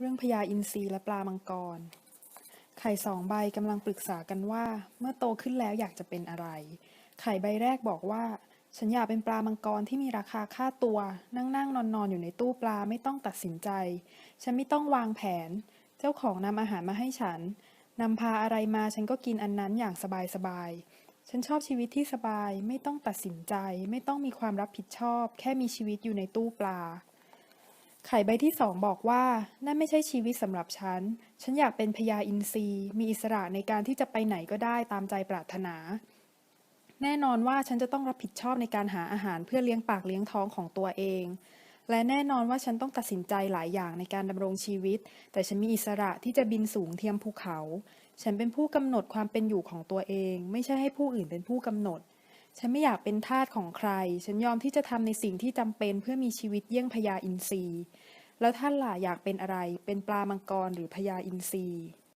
เรื่องพญาอินทรีและปลามังกร ไข่สองใบกำลังปรึกษากันว่า เมื่อโตขึ้นแล้วอยากจะเป็นอะไร ไข่ใบแรกบอกว่า ฉันอยากเป็นปลามังกรที่มีราคาค่าตัว นั่งนั่งนอนนอนอยู่ในตู้ปลาไม่ต้องตัดสินใจ ฉันไม่ต้องวางแผน เจ้าของนำอาหารมาให้ฉันนำพาอะไรมาฉันก็กินอันนั้นอย่างสบายสบายๆฉันชอบชีวิตที่สบาย ไม่ต้องตัดสินใจ ไม่ต้องมีความรับผิดชอบ แค่มีชีวิตอยู่ในตู้ปลา ไข่ใบที่สองบอกว่า นั่นไม่ใช่ชีวิตสำหรับฉัน ฉันอยากเป็นพญาอินทรีมีอิสระในการที่จะไปไหนก็ได้ตามใจปรารถนา แน่นอนว่าฉันจะต้องรับผิดชอบในการหาอาหารเพื่อเลี้ยงปากเลี้ยงท้องของตัวเอง และแน่นอนว่าฉันต้องตัดสินใจหลายอย่างในการดำรงชีวิต แต่ฉันมีอิสระที่จะบินสูงเทียมภูเขา ฉันเป็นผู้กำหนดความเป็นอยู่ของตัวเอง ไม่ใช่ให้ผู้อื่นเป็นผู้กำหนด ฉันไม่อยากเป็นทาสของใคร ฉันยอมที่จะทำในสิ่งที่จำเป็นเพื่อมีชีวิตเยี่ยงพญาอินทรีแล้วท่านล่ะอยากเป็นอะไร เป็นปลามังกรหรือพญาอินทรี